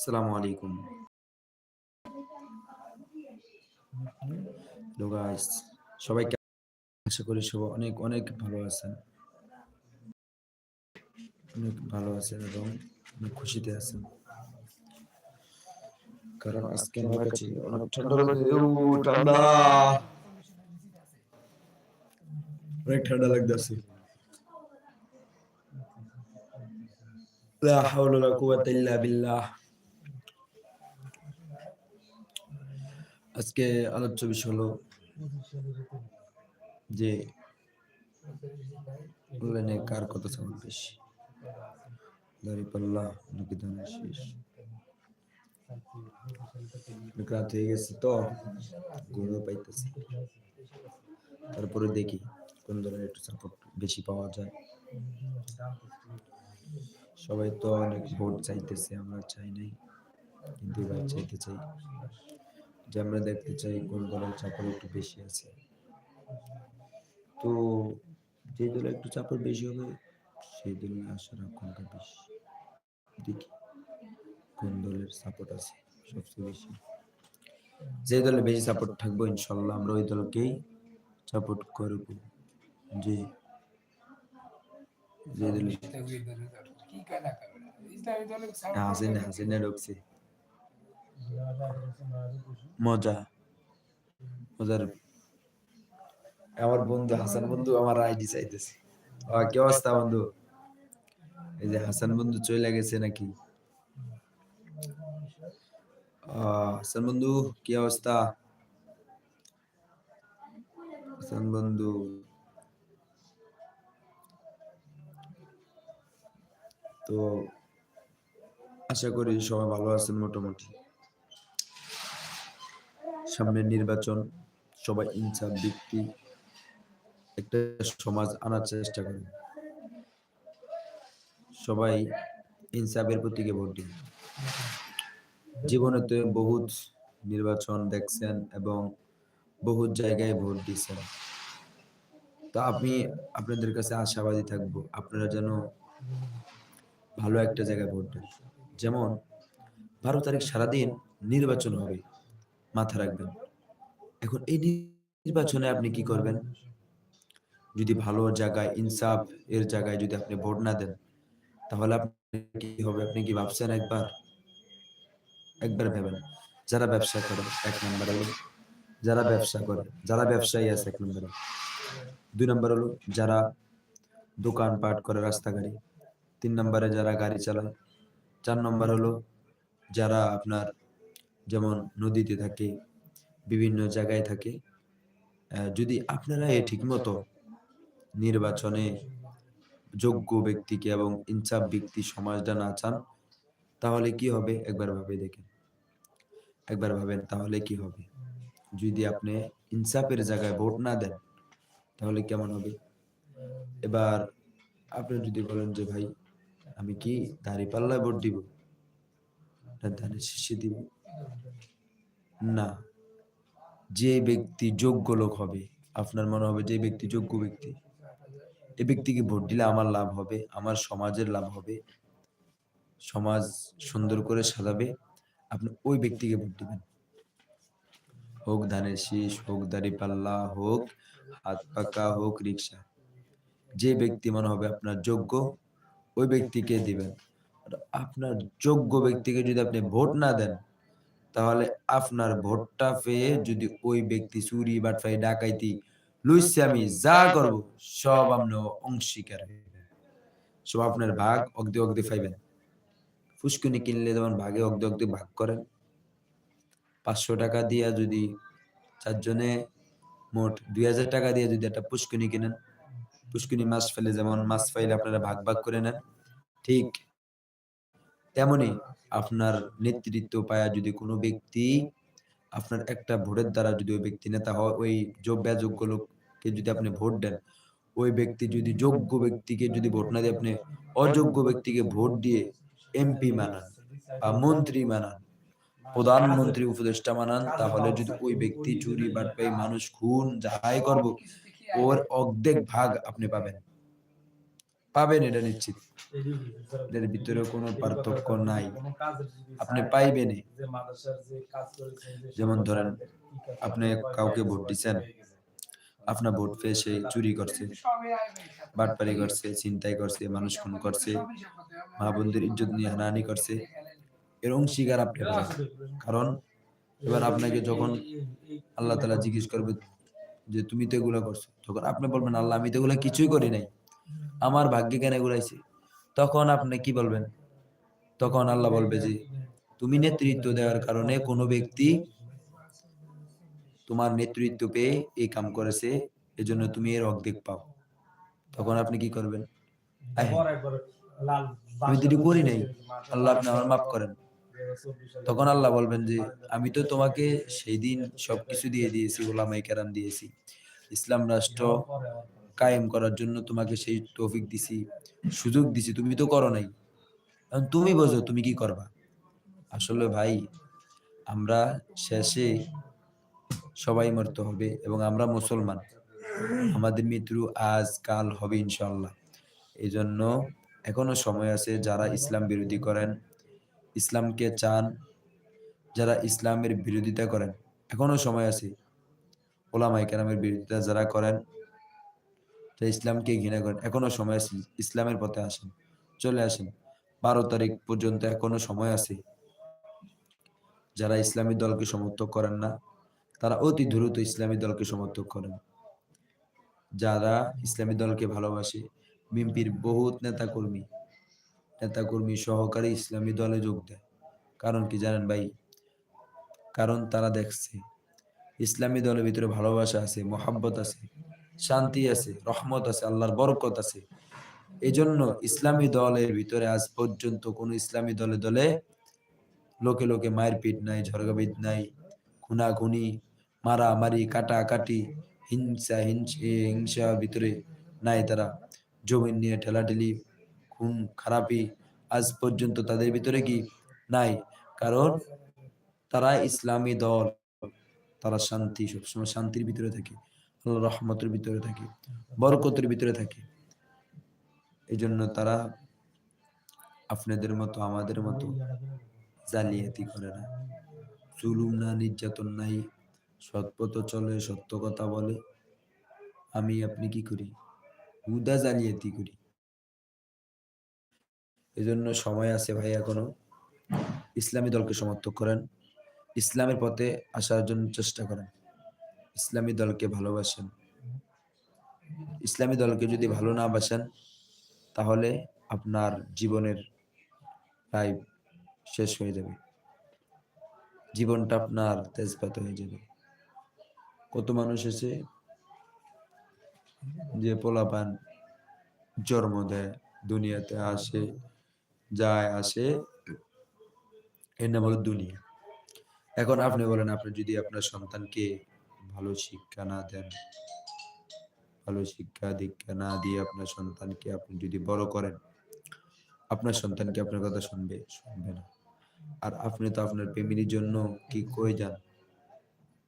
আসসালামু আলাইকুম। Hello guys সবাই কেমন আশা করি সবাই অনেক অনেক ভালো আছেন। অনেক ভালো আছেন এবং অনেক খুশিতে আছেন। কারণ আজকে আমার কাছে অনেক ঠান্ডা ঠান্ডা! অনেক ঠান্ডা লাগতেছে। লা হাওলা ওয়ালা কুওয়াতা ইল্লা বিল্লাহ। আজকে আলোচ্য বিষয় হলো যে অনলাইনে কার কত সাউন্ড বেশি? দাঁড়িপাল্লা নাকি দানের শেষ? রাত হয়ে গেছে তো ঘুমও পাইতেছি। তারপরে দেখি কোন ধরনের একটু সাপোর্ট বেশি পাওয়া যায়। সবাই তো অনেক ভোট চাইতেছে, আমরা চাই নাই। কিন্তু এবার চাইতে চাই। যে আমরা দেখতে চাই কোন দলের চাপড় একটু বেশি আছে। তো যে দলে একটু চাপড় বেশি হবে সেই দলে আসার আকাঙ্ক্ষা বেশি। দেখি কোন দলের সাপোর্ট আছে সবচেয়ে বেশি। যে দলে বেশি সাপোর্ট থাকব ইনশাল্লাহ আমরা ওই দলকেই সাপোর্ট করব। যে যে দলে হাসিনা হাসিনা ঢুকছে। মজা। মজার। আমার বন্ধু, হাসান বন্ধু আমার আইডি চাইতেছে। কি অবস্থা বন্ধু? এই যে হাসান বন্ধু চলে গেছে নাকি? হাসান বন্ধু, কি অবস্থা? হাসান বন্ধু। তো আশা করি সবাই ভালো আছেন মোটামুটি। সামনে নির্বাচন, সবাই ইনসাফ ব্যক্তি একটা সমাজ আনার চেষ্টা করেন সবাই ইনসাফের প্রতীকে ভোট দিন। জীবনে তো বহুত নির্বাচন দেখছেন এবং বহুত জায়গায় ভোট দিয়েছেন তো আমি আপনাদের কাছে আশাবাদী থাকব, আপনারা যেন ভালো একটা জায়গায় ভোট দেন। যেমন বারো তারিখ সারাদিন নির্বাচন হবে। মাথা রাখবেন। এখন এই নির্বাচনে আপনি কি করবেন? যদি ভালো জায়গায় ইনসাফ এর জায়গায় যদি আপনি ভোট না দেন, তাহলে আপনি কি হবে? আপনি কি ভাবছেন একবার? একবার ভেবেন। যারা ব্যবসা করে, এক নম্বর হলো, যারা ব্যবসা করে, যারা ব্যবসায়ী আছে এক নম্বরে। দুই নম্বর হলো, যারা দোকান পাট করে রাস্তাঘাটে। তিন নম্বরে যারা গাড়ি চালায়। চার নম্বর হলো, যারা আপনার যেমন নদীতে থাকে, বিভিন্ন জায়গায় থাকে। যদি আপনারা এ ঠিকমতো নির্বাচনে যোগ্য ব্যক্তিকে এবং ইনসাফ ব্যক্তি সমাজটা না চান, তাহলে কি হবে? একবার ভাবে দেখেন। একবার ভাবেন, তাহলে কি হবে? যদি আপনি ইনসাফের জায়গায় ভোট না দেন, তাহলে কেমন হবে? এবার আপনি যদি বলেন যে, ভাই, আমি কি দাড়ি পাল্লায় ভোট দিব না দিব? না, যে ব্যক্তি যোগ্য লোক হবে, আপনার মনে হবে যে ব্যক্তি যোগ্য ব্যক্তি। এ ব্যক্তিকে ভোট দিলে আমার লাভ হবে, আমার সমাজের লাভ হবে। সমাজ সুন্দর করে সাজাবে, আপনি ওই ব্যক্তিকে ভোট দিবেন। হোক ধানের শীষ, হোক দাড়ি পাল্লা, হোক হাত পাকা, হোক রিক্সা। যে ব্যক্তি মনে হবে আপনার যোগ্য, ওই ব্যক্তিকে দিবেন। আপনার যোগ্য ব্যক্তিকে যদি আপনি ভোট না দেন তাহলে আপনার ভোটটা পেয়ে যদি ওই ব্যক্তি চুরি, বাটফাই, ডাকাইতি লুইসে আমি যা করব, সব আপনি অংশীকার সব আপনার ভাগ অগ্দি অগ্দি পাইবেন। ফুসকুনি কিনলে যেমন ভাগে অগ্দি অগ্দি ভাগ করেন। পাঁচশো টাকা দিয়া যদি চারজনে মোট দুই হাজার টাকা দিয়ে যদি একটা পুষ্কুনি কিনেন। পুষ্কুনি মাছ ফেলে যেমন মাছ ফাইলে আপনারা ভাগ ভাগ করে নেন। ঠিক তেমনি আপনার নেতৃত্ব পায়া যদি কোনো ব্যক্তি আপনার একটা ভোটের দ্বারা যদি ওই ব্যক্তি নেতা হয় ওই যোগ্য লোককে যদি আপনি ভোট দেন ওই ব্যক্তি যদি যোগ্য ব্যক্তিকে যদি ভোট না দিয়ে আপনি অযোগ্য ব্যক্তিকে ভোট দিয়ে এমপি মানান বা মন্ত্রী মানান প্রধানমন্ত্রী উপদেষ্টা মানান তাহলে যদি ওই ব্যক্তি চুরি বাটপাই মানুষ খুন যাহাই করব ওর অর্ধেক ভাগ আপনি পাবেন। পাবেন এটা নিশ্চিত। এর ভিতরে কোনো পার্থক্য নাই। আপনি পাইবেনই। যেমন ধরেন, আপনি কাউকে ভোট দিচ্ছেন আপনার ভোট পেয়ে সে চুরি করছে, বাটপারি করছে চিন্তাই করছে, মানুষ খুন করছে, মা বোনদের ইজ্জত নিয়ে হানাহানি করছে, এর অংশীকার আপনি কারণ, এবার আপনাকে যখন আল্লাহ তালা জিজ্ঞেস করবে যে, তুমি তো এগুলো করছ? তখন আপনি বলবেন, আল্লাহ, আমি তো এগুলো কিছুই করি নাই। আমার ভাগ্যে কেন এগুলাইছে তখন আপনি কি বলবেন? তখন আল্লাহ বলবে যে, তুমি নেতৃত্ব দেওয়ার কারণে কোনো ব্যক্তি তোমার নেতৃত্ব পেয়ে এই কাম করেছে, এজন্য তুমি এর অর্ধেক পাও। তখন আপনি কি করবেন? আমি এটি করি নাই, আল্লাহ আপনি আমার মাফ করেন। তখন আল্লাহ বলবেন যে, আমি তো তোমাকে সেই দিন সবকিছু দিয়ে দিয়েছি ওলামাই কেরাম দিয়েছি। ইসলাম রাষ্ট্র কায়েম করার জন্য তোমাকে সেই তৌফিক দিছি, সুযোগ দিছি, তুমি তো করো নাই। এখন তুমি বোঝো, তুমি কি করবা? আসলে ভাই, আমরা শেষে সবাই মরতে হবে এবং আমরা মুসলমান। আমাদের মৃত্যু আজ, কাল হবে ইনশাল্লাহ এই জন্য এখনও সময় আছে যারা ইসলাম বিরোধী করেন, ইসলামকে চান, যারা ইসলামের বিরোধিতা করেন। এখনও সময় আছে ওলামাই কেরামের বিরোধিতা যারা করেন যারা ইসলামকে ঘৃণা করেন, এখনও সময় আছে, ইসলামের পথে আসেন, চলে আসেন। বারো তারিখ পর্যন্ত এখনও সময় আছে। যারা ইসলামী দলকে সমর্থক করেন না, তারা অতি দ্রুত ইসলামী দলকে সমর্থক করেন। যারা ইসলামী দলকে ভালোবাসে, বিএনপির বহুত নেতাকর্মী নেতাকর্মী নেতা কর্মী সহকারী ইসলামী দলে যোগ দেয়। কারণ কি জানেন ভাই? কারণ তারা দেখছে, ইসলামী দলের ভিতরে ভালোবাসা আছে, মোহাব্বত আছে। শান্তি আছে, রহমত আছে, আল্লাহর বরকত আছে। এই জন্য ইসলামী দলের ভিতরে আজ পর্যন্ত কোন ইসলামী দলে দলে লোকে লোকে মায়ের পিট নাই ঝরগাবিদ নাই, খুনাখুনি, মারামারি, কাটাকাটি হিংসা, হিংসার ভিতরে নাই তারা। জমিন নিয়ে ঠেলাঠেলি, খুন, খারাপি আজ পর্যন্ত তাদের ভিতরে কি নাই? কারণ তারা ইসলামী দল, তারা শান্তি, সবসময় শান্তির ভিতরে থাকে। আল্লাহ রহমতের ভিতরে থাকে, বরকতের ভিতরে থাকে। এই জন্য তারা আপনাদের মতো, আমাদের মতো জালিয়াতি করে না। জুলুম না, নির্যাতন নাই, সৎপথ চলে, সত্য কথা বলে। আমি, আপনি কি করি? হুদা জালিয়াতি করি। এজন্য সময় আছে ভাই এখনও। ইসলামী দলকে সমর্থক করেন। ইসলামের পথে আসার জন্য চেষ্টা করেন। ইসলামী দলকে ভালোবাসেন। ইসলামী দলকে যদি ভালো না বাসেন, তাহলে আপনার জীবনের প্রায় শেষ হয়ে যাবে। জীবনটা আপনার তেজপাত হয়ে যাবে। কত মানুষ আছে যে পোলাপান জন্ম দেয়, দুনিয়াতে আসে, যায়, আসে, এর নাম হলো দুনিয়া। এখন আপনি বলেন, আপনি যদি আপনার সন্তানকে ভালো শিক্ষা না দেন, ভালো শিক্ষা দীক্ষা না দিয়ে আপনার সন্তানকে আপনি যদি বড় করেন, আপনার সন্তানকে আপনার কথা শুনবে শুনবে না। আর আপনি তো আপনার ফ্যামিলির জন্য কি কই যান?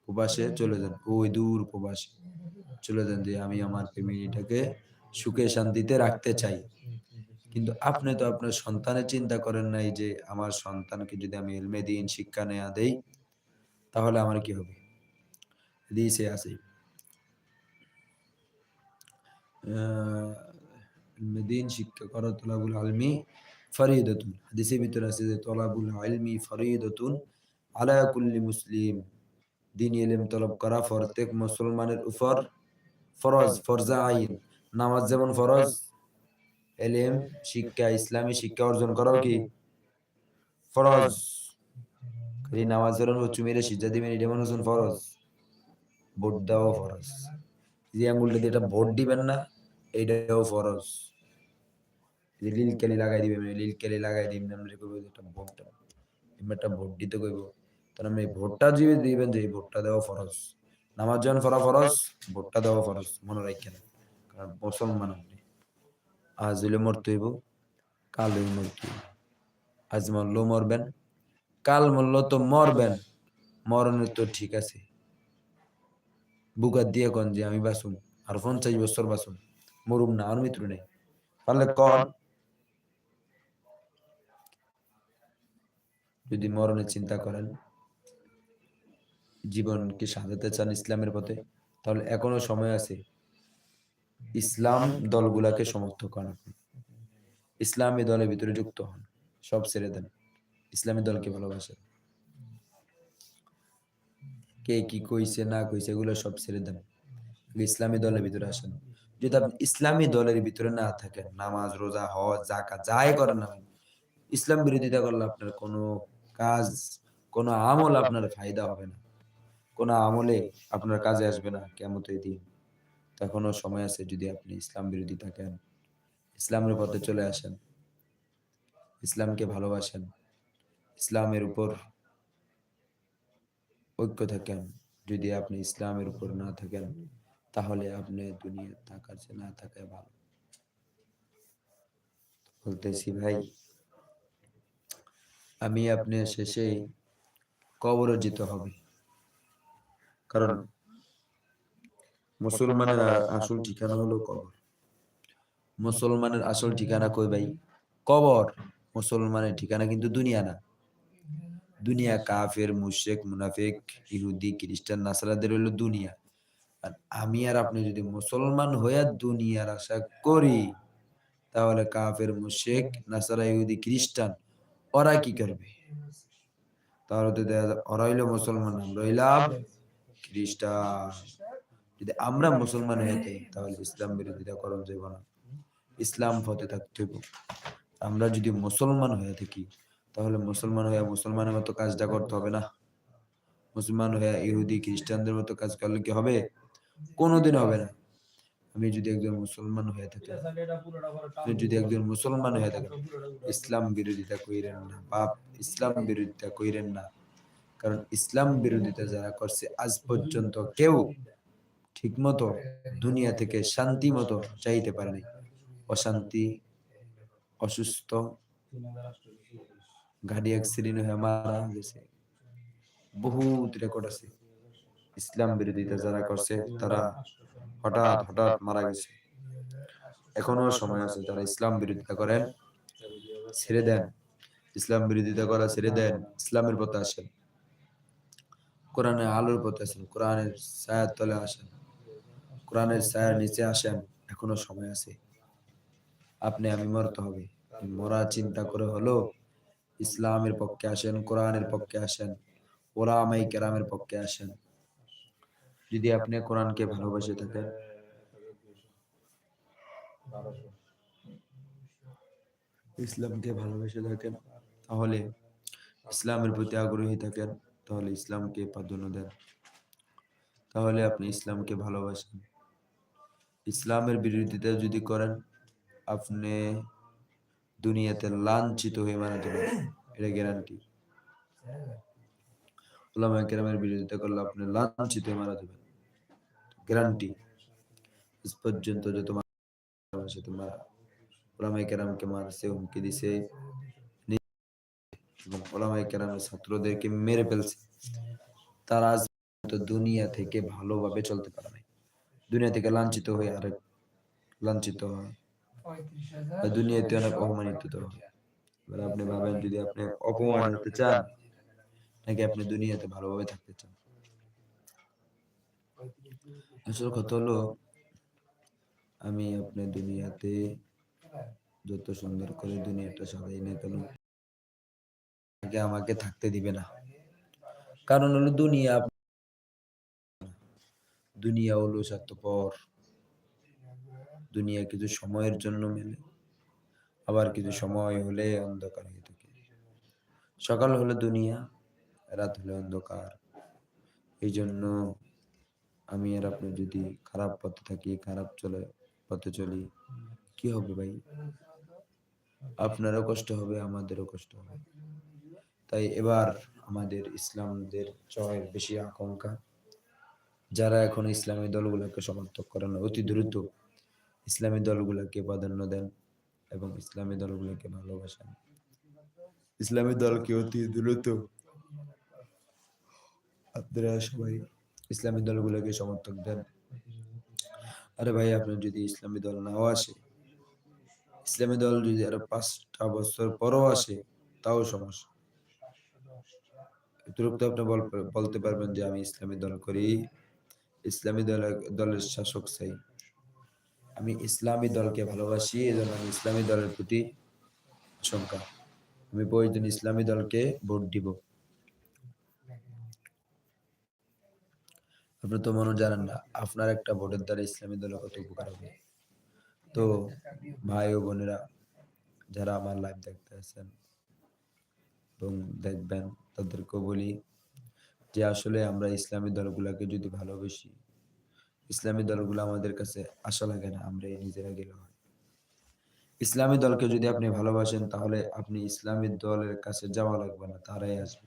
প্রবাসে চলে যান, ওই দূর প্রবাসে চলে যান যে আমি আমার ফ্যামিলিটাকে সুখে শান্তিতে রাখতে চাই। কিন্তু আপনি তো আপনার সন্তানের চিন্তা করেন নাই যে আমার সন্তানকে যদি আমি এলমে দিন শিক্ষা নেয়া দেই, তাহলে আমার কি হবে? দিন শিক্ষা করো তোলাবুল আলমি ফরিদতুন হাদিসের ভিতরে আছে যে তলাবুল আলমি ফরিদতুন আলা কুল্লি মুসলিম দিন এলেম তলব করা প্রত্যেক মুসলমানের উপর ফরজ ফরজা আইন নামাজ যেমন ফরজ এলেম শিক্ষা ইসলামী শিক্ষা অর্জন করাও কি ফরজ নামাজ ধরুন ও চুমিরে সিজা দিবেন এটা মনে ফরজ ভোট দেওয়াও ফরজ। যে আঙ্গুলটা দিয়ে এটা ভোট দিবেন না, এইটাও ফরজ। লিল লাগাই দিবেন লিল কেলি লাগাই দিবেন আমরা কইব একটা ভোট একটা ভোট দিতে কইব। তাহলে আপনি ভোটটা যে দিবেন যে ভোটটা দেওয়া ফরজ। নামাজ যখন ফরা ফরজ, ভোটটা দেওয়া ফরজ, মনে রাখেন। কারণ মুসলমান আপনি। আজ হইলে মরতে হইব, কাল হইলে মরতে আজ মরলেও মরবেন, কাল মরল তো মরবেন। মরণের তো ঠিক আছে। বুকার দিয়ে কন যে আমি বাসুম, আর পঞ্চাশ বছর বাসুম, মরুম না, আর মৃত্যু নেই। পারলে কন, যদি মরণের চিন্তা করেন জীবনকে সাজাতে চান ইসলামের পথে? তাহলে এখনও সময় আছে ইসলাম দলগুলাকে সমর্থন করেন আপনি ইসলামী দলের ভিতরে যুক্ত হন, সব ছেড়ে দেন। ইসলামী দলকে ভালোবাসেন। কে কি কইছে, না কইছে, এগুলো সব ছেড়ে দেন। ইসলামী দলের ভিতরে আসেন। যদি আপনি ইসলামী দলের ভিতরে না থাকেন, নামাজ, রোজা, হজ জাকাত যাই করেন না ইসলাম বিরোধিতা করলে আপনার কোনো কাজ, কোনো আমল আপনার ফায়দা হবে না। কোনো আমলে আপনার কাজে আসবে না কেমতের দিন। তখনও সময় আছে যদি আপনি ইসলাম বিরোধী থাকেন, ইসলামের পথে চলে আসেন। ইসলামকে ভালোবাসেন। ইসলামের উপর ঐক্য থাকেন। যদি আপনি ইসলামের উপর না থাকেন, তাহলে আপনি দুনিয়া থাকার চেয়ে না থাকাই ভালো। বলতেছি, ভাই, আমি আপনি শেষে কবরে যেতে হবে। কারণ মুসলমানের আসল ঠিকানা হলো কবর। মুসলমানের আসল ঠিকানা কই, ভাই? কবর, মুসলমানের ঠিকানা কিন্তু দুনিয়া না। দুনিয়া কাফের মুশেক মুনাফিক ইহুদি খ্রিস্টান নাসারাদের হলো দুনিয়া। আর আমি আর আপনি যদি মুসলমান হইয়া দুনিয়ার আশা করি তাহলে কাফের মুশেক নাসারা ইহুদি খ্রিস্টান ওরা কি করবে? তাহলে তো ওরা হইল মুসলমান আমরা হইলাম খ্রিস্টান। যদি আমরা মুসলমান হয়ে যাই তাহলে ইসলাম বিরোধিতা করণ যাব না। ইসলাম পথে থাকতে হবে আমরা যদি মুসলমান হয়ে থাকি তাহলে মুসলমান হয়ে মুসলমানের মতো কাজটা করতে হবে না। মুসলমান হয়ে ইহুদি, খ্রিস্টানদের মতো কাজ করলে কি হবে? কোনোদিন হবে না। আমি যদি একজন মুসলমান হয়ে থাকি, আপনি যদি একজন মুসলমান হয়ে থাকেন, ইসলাম বিরোধিতা কইরেন না, বাপ, ইসলাম বিরোধিতা কইরেন না। কারণ ইসলাম বিরোধিতা যারা করছে, আজ পর্যন্ত কেউ ঠিকমতো দুনিয়া থেকে শান্তি মতো চাইতে পারেনি। অশান্তি, অসুস্থ গাড়ি অ্যাক্সিডেন্ট হয়ে মারা গেছে। বহুত রেকর্ড আছে। ইসলাম বিরোধিতা যারা করছে তারা হঠাৎ হঠাৎ মারা গেছে। এখনও সময় আছে যারা ইসলাম বিরোধিতা করেন ছেড়ে দেন। ইসলাম বিরোধিতা করা ছেড়ে দেন। ইসলামের পথে আসেন। কোরআনের আলোর পথে আসেন, কোরআনের ছায়ার তলে আসেন। কোরআনের ছায়ার নিচে আসেন, এখনও সময় আছে। আপনি আমি মরতে হবে। মরা চিন্তা করে হলো ইসলামের পক্ষে আসেন, কোরআনের পক্ষে আসেন ওলামাই কেরামের পক্ষে আসেন। যদি আপনি কোরআনকে ভালোবাসে থাকেন। ইসলামকে ভালোবেসে থাকেন, তাহলে ইসলামের প্রতি আগ্রহী থাকেন, তাহলে ইসলামকে প্রাধান্য দেন। তাহলে আপনি ইসলামকে ভালোবাসেন। ইসলামের বিরোধিতা যদি করেন, আপনি দুনিয়াতে লাঞ্ছিত হয়ে মারা যাবেন এটা গ্যারান্টি ওলামা কেরামের বিরোধিতা করলে আপনি লাঞ্ছিত হয়ে মারা যাবেন। গ্যারান্টি আজ পর্যন্ত যত মানুষ তোমার ওলামাই কেরামকে মারছে হুমকি দিছে নি- এবং ওলামাই কেরামের ছাত্রদেরকে মেরে ফেলছে। তারা আজ পর্যন্ত দুনিয়া থেকে ভালোভাবে চলতে পারে নাই। দুনিয়া থেকে লাঞ্ছিত হয়ে আরেক লাঞ্ছিত হয়। আর দুনিয়াতে অনেক অপমানিত তো। এবার আপনি ভাবেন যদি আপনি অপমান হতে চান নাকি আপনি দুনিয়াতে ভালোভাবে থাকতে চান? আসল কথা হলো আমি আপনার দুনিয়াতে যত সুন্দর করে দুনিয়াটা সাজাই না কেন আগে আমাকে থাকতে দিবে না। কারণ হলো দুনিয়া দুনিয়া হলো স্বার্থপর। দুনিয়া কিছু সময়ের জন্য মেলে, আবার কিছু সময় হলে অন্ধকার হয়ে থাকে। সকাল হলে দুনিয়া, রাত হলে অন্ধকার। এই জন্য আমি আর আপনি যদি খারাপ পথে থাকি, খারাপ চলে, পথে চলি, কি হবে ভাই? আপনারও কষ্ট হবে, আমাদেরও কষ্ট হবে। তাই এবার আমাদের ইসলামদের জয়ের বেশি আকাঙ্ক্ষা, যারা এখন ইসলামী দলগুলোকে সমর্থক করেন অতি দ্রুত ইসলামী দলগুলোকে প্রাধান্য দেন এবং ইসলামী দলগুলোকে ভালোবাসেন। ইসলামী দলকে অতি দ্রুত আপনারা সবাই ইসলামী দলগুলোকে সমর্থক দেন। আরে ভাই আপনার যদি ইসলামী দল নাও আসে ইসলামী দল যদি আরও পাঁচটা বছর পরও আসে তাও সমস্যা। এতটুকু তো আপনি বল- বলতে পারবেন যে আমি ইসলামী দল করি ইসলামী দল দলের শাসক চাই। আমি ইসলামী দলকে ভালোবাসি এই জন্য আমি ইসলামী দলের প্রতি আশঙ্কা। আমি প্রয়োজন ইসলামী দলকে ভোট দিব। আপনি তো মনে জানেন না, আপনার একটা ভোটের দ্বারা ইসলামী দলের কত উপকার হবে। তো ভাই ও বোনেরা, যারা আমার লাইভ দেখতে আছেন এবং দেখবেন, তাদেরকেও বলি যে আসলে আমরা ইসলামী দলগুলোকে যদি ভালোবাসি ইসলামী দলগুলো আমাদের কাছে আশা লাগে না, আমরা নিজেরা গেলে হয়। ইসলামী দলকে যদি আপনি ভালোবাসেন, তাহলে আপনি ইসলামী দলের কাছে যাওয়া লাগবে না, তারাই আসবে।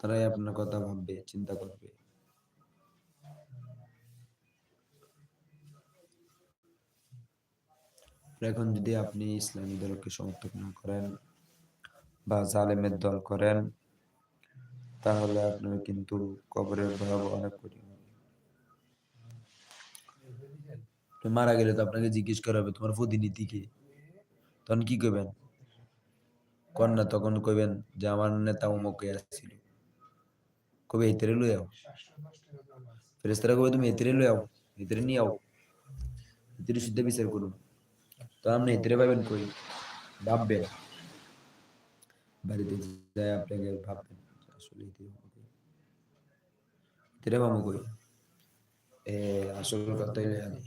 তারাই আপনার কথা ভাববে, চিন্তা করবে। এখন যদি আপনি ইসলামী দলকে সমর্থন না করেন বা জালেমের দল করেন তাহলে আপনার কিন্তু কবরের ভয়াবহ অনেক কঠিন হবে। মারা গেলে তো আপনাকে জিজ্ঞেস করা হবে, তোমার প্রতিনিধি কি? তখন কি কইবেন? কন্যা তখন কইবেন যে, আমার নেতা অমুকে আসছিল। কবে এতেরে লই আও। ফেরেস্তারা কবে তুমি এতেরে লই আও এতেরে নিয়ে আও। এতেরে শুদ্ধ বিচার করুন। তো আপনি এতেরে পাবেন কই? ভাববেন। বাড়িতে যায় আপনাকে ভাববেন। এতেরে পাবো কই এ আসল কথা হইলে আমি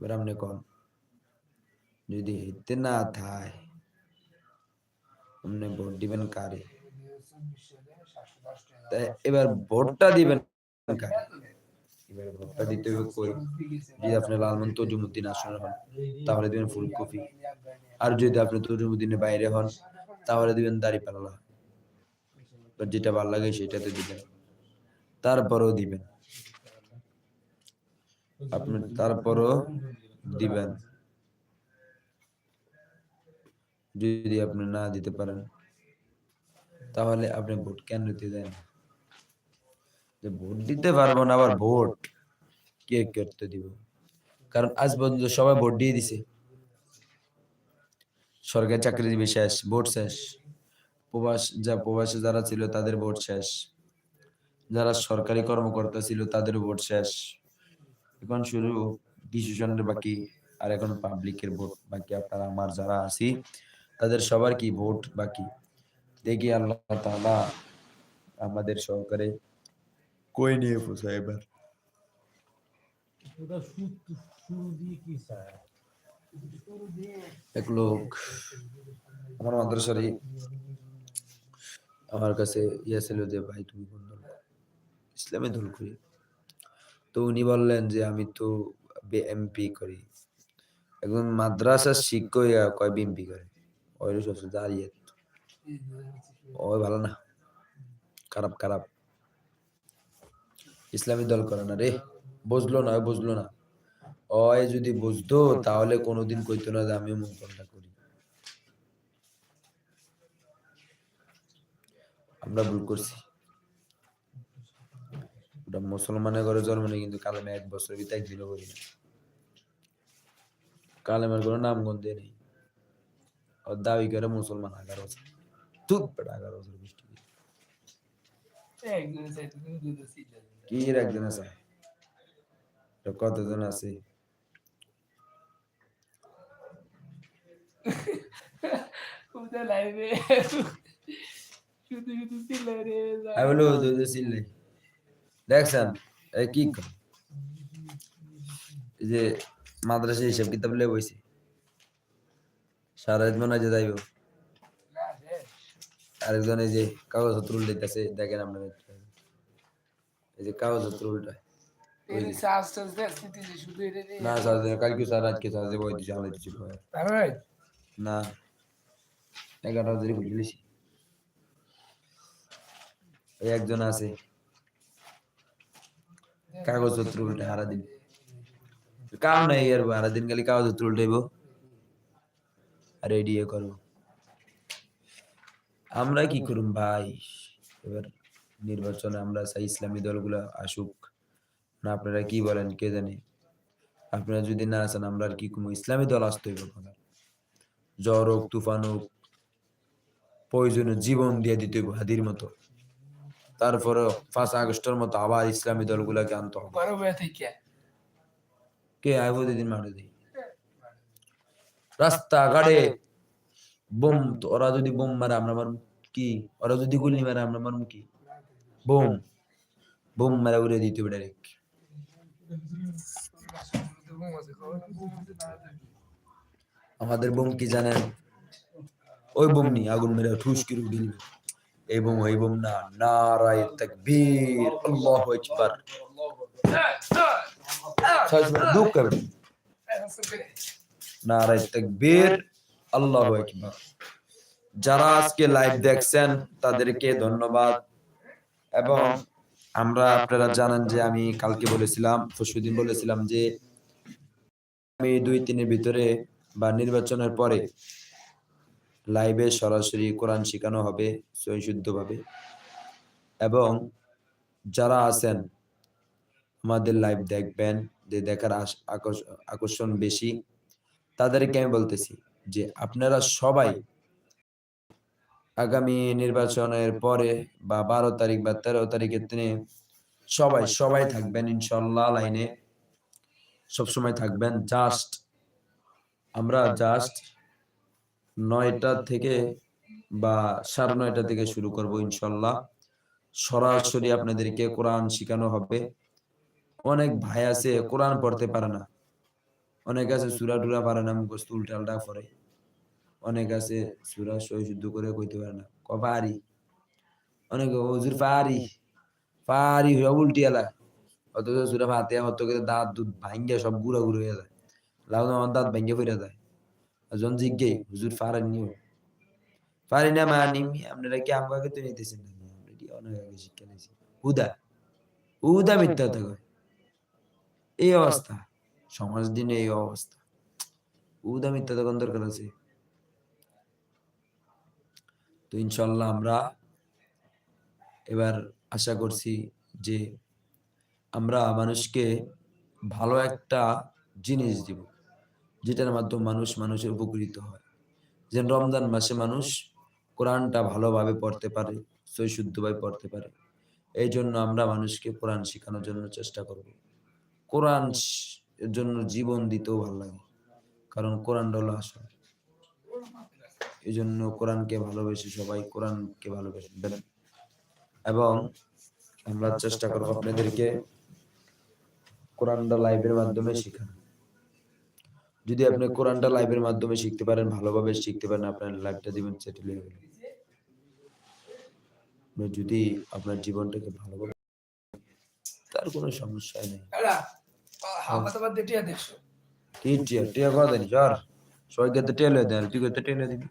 এবার আপনি কন যদি হিতে না থায় আপনি ভোট দিবেন এবার ভোটটা দিবেন কারে এবার ভোটটা দিতে হবে কই যদি আপনি লালমন তজুমুদ্দিন আসন হন তাহলে দিবেন ফুলকপি আর যদি আপনি তজুমুদ্দিনের বাইরে হন তাহলে দিবেন দাড়ি পাল্লা যেটা ভালো লাগে সেটাতে দিবেন। তারপরেও দিবেন। আপনি তারপরও দিবেন। যদি আপনি না দিতে পারেন, তাহলে আপনি ভোট কেন দিতে দেন? যে ভোট দিতে পারব না, আবার ভোট কে করতে দিব? কারণ আজ পর্যন্ত সবাই ভোট দিয়ে দিছে। সরকারি চাকরিজীবী শেষ ভোট শেষ। প্রবাস যা প্রবাসে যারা ছিল তাদের ভোট শেষ। যারা সরকারি কর্মকর্তা ছিল তাদের ভোট শেষ। এখন শুরু ডিসিশনের বাকি আর এখন পাবলিকের ভোট বাকি। আপনারা আমার যারা আছি তাদের সবার কি ভোট বাকি? দেখি আল্লাহ তাআলা আমাদের সহকারে কই নিয়ে পৌঁছায় এবার। এক লোক আমার মাদ্রাসারই আমার কাছে ইয়ে ছিল যে ভাই তুমি কোন দল? করো?" ইসলামী দল করি। তো উনি বললেন যে আমি তো বিএমপি করি। একজন মাদ্রাসার শিক্ষক কয় বিএমপি করে? ওই সব দাঁড়িয়ে ওই ভালো না। খারাপ খারাপ। ইসলামী দল করে না রে। বুঝলো না বুঝলো না। ওই যদি বুঝতো তাহলে কোনোদিন কইতো না যে আমি অমুক দলটা করি আমরা ভুল করছি। ওটা মুসলমানের ঘরে জন্ম নেই, কিন্তু কালেমে এক বছর ভিতরে একদিনও করি না। কালেমের কোনো নাম গন্ধে নেই। ওর দাবি করে মুসলমান আগারো বছর। তুপ পেটা আগারো বছর বৃষ্টি কি একজন আছে? কতজন আছে? লাইভে? শুধু শুধু চিল্লাই রে আমি বলো দুধ চিল্লে দেখছেন এই কি যে মাদ্রাসা হিসাব কিতাব লে বইছে সারা মনে হয় যে যাইব আরেকজন এই যে কাগজ পত্র উল্টাইতেছে দেখেন আপনার এই যে কাগজ পত্র উল্টায় শুধু না স্যার কালকে স্যার আজকে স্যার যে বই দিছিল তারাই না এগারো হাজারই বুঝলিস ওই একজন আছে। কাগজপত্র উল্টে হারা দিন কাম নাই আর হারা দিন খালি কাগজপত্র উল্টাইব আর এডিএ করব। আমরা কি করুম ভাই? এবার নির্বাচনে আমরা চাই ইসলামী দলগুলো আসুক। না, আপনারা কি বলেন, কে জানে? আপনারা যদি না আছেন আমরা আর কি কোনো ইসলামী দল আসতে হইব জ্বর হোক, তুফান হোক, প্রয়োজনে জীবন দিয়ে দিতে হইব হাদির মতো। তারপরে পাঁচ আগস্টের মতো আবার ইসলামী দলগুলাকে আনতে হবে। কে? আইব দিন মারে দিই রাস্তাঘাটে বোম ওরা যদি বোম মারে আমরা মারব কি? ওরা যদি গুলি মারে আমরা মারব কি? বোম। বোম মারা উড়ে দিতে হবে ডাইরেক্ট আমাদের বোম কি জানেন? ওই বোম নি আগুন মেরে ঠুস করে উড়ে দিবে। ওই বোম না, নারায় তাকবীর, আল্লাহু আকবার। নারায় তাকবীর, আল্লাহু আকবার। যারা আজকে লাইভ দেখছেন, তাদেরকে ধন্যবাদ। এবং আমরা আপনারা জানেন যে আমি কালকে বলেছিলাম, পরশুদিন বলেছিলাম যে আমি দুই তিনের ভিতরে বা নির্বাচনের পরে লাইভে সরাসরি কোরআন শেখানো হবে সহিশুদ্ধভাবে এবং যারা আছেন, আমাদের লাইভ দেখবেন, যে দেখার আকর্ষণ বেশি, তাদেরকে আমি বলতেছি যে আপনারা সবাই আগামী নির্বাচনের পরে বা বারো তারিখ বা তেরো তারিখের দিনে সবাই সবাই থাকবেন ইনশাল্লাহ লাইনে। সবসময় থাকবেন। জাস্ট, আমরা জাস্ট নয়টা থেকে বা সাড়ে নয়টা থেকে শুরু করব ইনশাল্লাহ। সরাসরি আপনাদেরকে কোরআন শেখানো হবে। অনেক ভাই আছে কোরআন পড়তে পারে না। অনেক আছে সুরা টুরা পারে না মুখস্থ উল্টালটা পড়ে অনেক আছে সুরা সই শুদ্ধ করে কইতে পারে না। ক পারি? অনেক হজুর পারি? পারি হয়ে উল্টি এলা অথচ সুরা ভাতে হতো করে দাঁত দুধ ভাঙ্গে সব গুড়া গুড়ো হয়ে যায়। লাউ আমার দাঁত ভাঙ্গে ফিরে যায়। জন জিজ্ঞে হুজুর পারেন নিও না মানি আপনারা কি আমাকে তো নিতেছেন না আমরা এটি অনেক আগে শিক্ষা নিয়েছি হুদা হুদা মিথ্যা কথা এই অবস্থা সমাজ দিনে এই অবস্থা হুদা মিথ্যা তখন দরকার আছে তো ইনশাল্লাহ আমরা এবার আশা করছি যে আমরা মানুষকে ভালো একটা জিনিস দিব যেটার মাধ্যমে মানুষ মানুষের উপকৃত হয়। যেন রমজান মাসে মানুষ কোরআনটা ভালোভাবে পড়তে পারে সই শুদ্ধভাবে পড়তে পারে। এই জন্য আমরা মানুষকে কোরআন শেখানোর জন্য চেষ্টা করব। কোরআন এর জন্য জীবন দিতেও ভালো লাগে, কারণ কোরআনটা হলো আসল। এই জন্য কোরআনকে ভালোবেসে সবাই কোরআনকে ভালোবেসেন এবং আমরা চেষ্টা করব আপনাদেরকে কোরআনটা লাইভের মাধ্যমে শেখানো যদি আপনি কোরআনটা লাইভের মাধ্যমে শিখতে পারেন ভালোভাবে শিখতে পারেন আপনার লাইফটা জীবন সেটেল হয়ে গেল আপনি যদি আপনার জীবনটাকে ভালোভাবে তার কোনো সমস্যা নেই। তো দিয়ে কি টিয়া টিয়া কথা সবাইকে তো টেলে দেন তুই করতে টেলে দিবি।